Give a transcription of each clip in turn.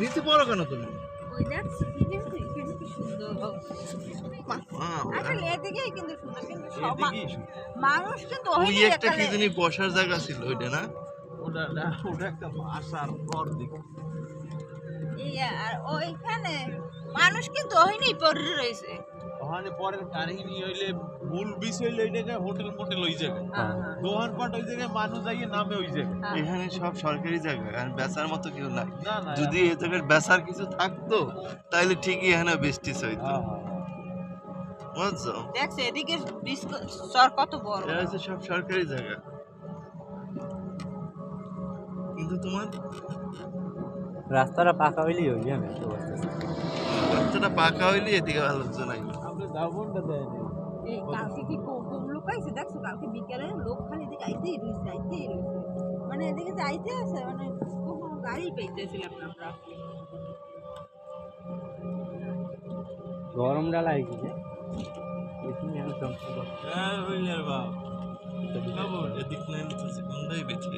নিচে পড়ো কেন তুমি? বসার জায়গা ছিল ওইটা না? ওটা না ওটা একটা আসার পর দিকে। আর ওইখানে মানুষ কিন্তু হয়নি পড়ে রয়েছে। ওখানে পরের কাহিনী হইলে মূল বিষয় হইলে ওই জায়গায় হোটেল মোটেল ওই জায়গায়। দোকান পাট ওই জায়গায় মানুষ যাইয়ে নামে ওই জায়গায়। হ্যাঁ। এখানে সব সরকারি জায়গা আর বেচার মতো কেউ নাই। না না যদি এ জায়গায় বেচার কিছু থাকতো তাহলে ঠিকই এখানে বেস্টিস হইতো। হ্যাঁ, হ্যাঁ, বুঝছ? দেখছ এদিকে বিস্কুট কত বড়। এটা হচ্ছে সব সরকারি জায়গা। কিন্তু তোমার? রাস্তাটা পাকা হইলেই হই আমি রাস্তাটা পাকা হইলে এদিকে আলোচনা নাই আপনি দেয় দেয়নি এই কালকে কি কম লোক আইছে? দেখছ কালকে বিকেলে লোক খালি এদিকে আইতেই রয়েছে আইতেই রয়েছে মানে এদিকে যে আইতে আছে মানে কোনো গাড়ি পেয়েছিলাম না আমরা। গরমটা লাগে কি যে? বেশি না চমৎকার। হ্যাঁ হইলে এদিক কোনটাই বেছে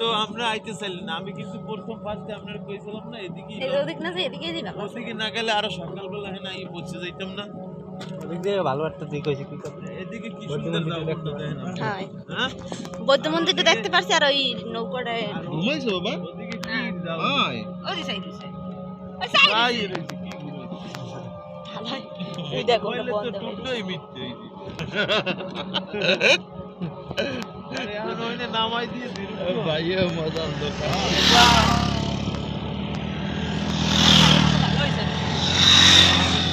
তো আমরা আইতে চাইলি না আমি কিন্তু প্রথম আপনার কইছিলাম না এদিকে ওদিক না যে এদিকে ওদিকে না গেলে আরও সকালবেলা হ্যাঁ না এই পৌঁছে যাইতাম না দেখতে পারছি আর ওই নৌকাটায় দেখো নামাই দিয়ে দিল। ভাইয়া মজার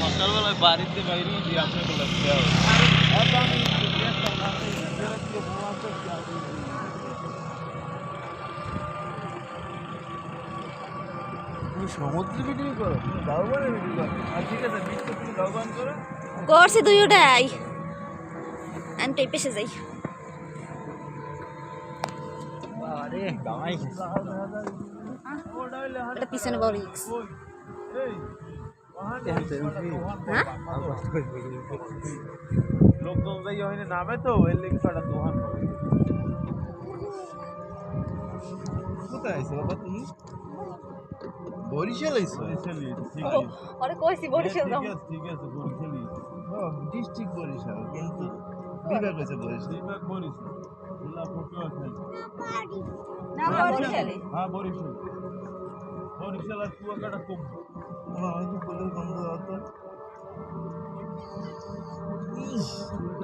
সকালবেলায় বাড়িতে বাইরে দিয়ে আমি সমুদ্রে করো করো। আর ঠিক আছে করো। করছি তো পেশে যাই। এটা পিছনে বড় রিক্স হ্যাঁ? লোকজন যাই ওখানে নামে তো এর দোকান কোথায় আইছো বাবা তুমি? বরিশাল আইছো? বরিশালি ঠিক ও, কইছি বরিশাল ঠিক আছে ঠিক আছে বরিশালি ডিস্ট্রিক্ট বরিশাল কিন্তু বিভাগ হয়েছে বরিশাল। বিভাগ বরিশাল। হ্যাঁ বরিশাল বরিশাল আর কুয়াকাটা কম আমার ফুলের গন্ধ হতো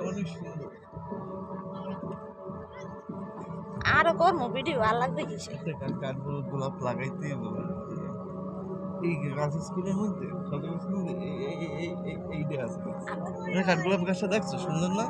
অনেক সুন্দর আরও কর্ম ভিডিও আর লাগবে কি গোলাপ লাগাইতে এই গাছ স্কুলের মধ্যে সরকারি স্কুলের এই- এই- এই- এই- কাঠগোলাপ গাছটা দেখছ সুন্দর না